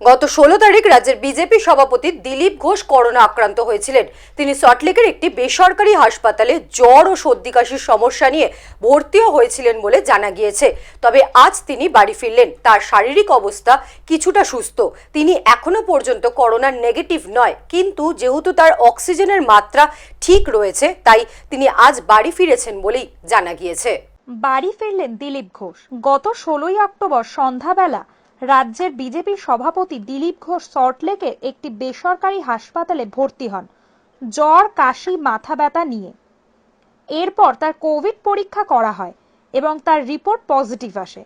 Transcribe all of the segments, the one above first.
গত ষোলো তারিখ রাজ্যের বিজেপি সভাপতি দিলীপ ঘোষ করোনা আক্রান্ত হয়েছিলেন। তিনি সল্টলেকের একটি বেসরকারি হাসপাতালে জ্বর ও সর্দি কাশির সমস্যা নিয়ে ভর্তিও হয়েছিলেন বলে জানা গিয়েছে। তবে আজ তিনি বাড়ি ফিরলেন। তার শারীরিক অবস্থা কিছুটা সুস্থ। তিনি এখনও পর্যন্ত করোনার নেগেটিভ নয়। কিন্তু যেহেতু তার অক্সিজেনের মাত্রা ঠিক রয়েছে, তাই তিনি আজ বাড়ি ফিরেছেন বলেই জানা গিয়েছে। বাড়ি ফিরলেন দিলীপ ঘোষ। গত ষোলোই অক্টোবর সন্ধ্যাবেলা রাজ্যের বিজেপি সভাপতি দিলীপ ঘোষ সল্টলেকের একটি বেসরকারি হাসপাতালে ভর্তি হন। জ্বর, কাশি, মাথা ব্যথা নিয়ে। এরপর তার কোভিড পরীক্ষা করা হয় এবং তার রিপোর্ট পজিটিভ আসে।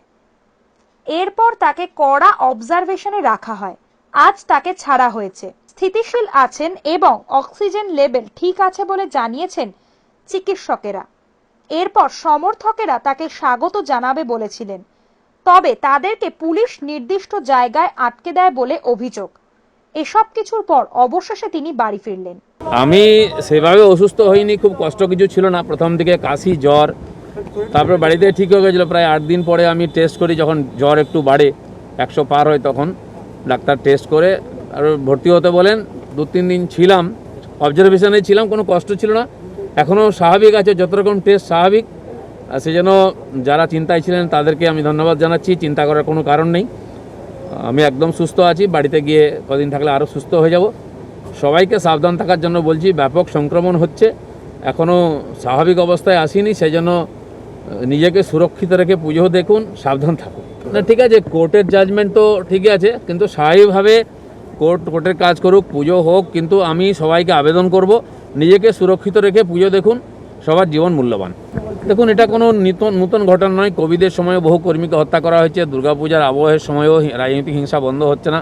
এরপর তাকে কড়া অবজারভেশনে রাখা হয়। আজ তাকে ছাড়া হয়েছে। স্থিতিশীল আছেন এবং অক্সিজেন লেভেল ঠিক আছে বলে জানিয়েছেন চিকিৎসকেরা। এরপর সমর্থকেরা তাকে স্বাগত জানাবে বলেছিলেন। তবে তাদেরকে পুলিশ নির্দিষ্ট জায়গায় আটকে দেয় বলে অভিযোগ। এসব কিছুর পর অবশেষে তিনি বাড়ি ফিরলেন। আমি সেভাবে অসুস্থ হইনি, খুব কষ্ট কিছু ছিল না। প্রথম দিকে কাশি, জ্বর, তারপর বাড়িতে ঠিক হয়ে গেছিল। প্রায় আট দিন পরে আমি টেস্ট করি, যখন জ্বর একটু বাড়ে, একশো পার হয় তখন। ডাক্তার টেস্ট করে, আর ভর্তি হতে বলেন, দু তিন দিন ছিলাম। অবজারভেশনে ছিলাম, কোনো কষ্ট ছিল না। এখনও স্বাভাবিক আছে, যত রকম টেস্ট স্বাভাবিক। সেজন্য যারা চিন্তায় ছিলেন, তাদেরকে আমি ধন্যবাদ জানাচ্ছি। চিন্তা করার কোনো কারণ নেই। আমি একদম সুস্থ আছি। বাড়িতে গিয়ে কদিন থাকলে আরও সুস্থ হয়ে যাব। সবাইকে সাবধান থাকার জন্য বলছি, ব্যাপক সংক্রমণ হচ্ছে। এখনও স্বাভাবিক অবস্থায় আসিনি। সেই জন্য নিজেকে সুরক্ষিত রেখে পুজো দেখুন, সাবধান থাকুন। না, ঠিক আছে, কোর্টের জাজমেন্ট তো ঠিকই আছে, কিন্তু স্বাভাবিকভাবে কোর্ট, কোর্টের কাজ করুক, পুজো হোক, কিন্তু আমি সবাইকে আবেদন করব, নিজেকে সুরক্ষিত রেখে পুজো দেখুন। সবার জীবন মূল্যবান। দেখুন, এটা কোনো নূতন নূতন ঘটনা নয়। কোভিডের সময় বহু কর্মীকে হত্যা করা হয়েছে। দুর্গাপূজার আবহের সময়ও রাজনৈতিক হিংসা বন্ধ হচ্ছে না।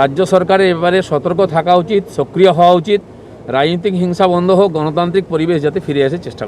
রাজ্য সরকারের এবারে সতর্ক থাকা উচিত, সক্রিয় হওয়া উচিত। রাজনৈতিক হিংসা বন্ধ হোক, গণতান্ত্রিক পরিবেশ যাতে ফিরে আসে চেষ্টা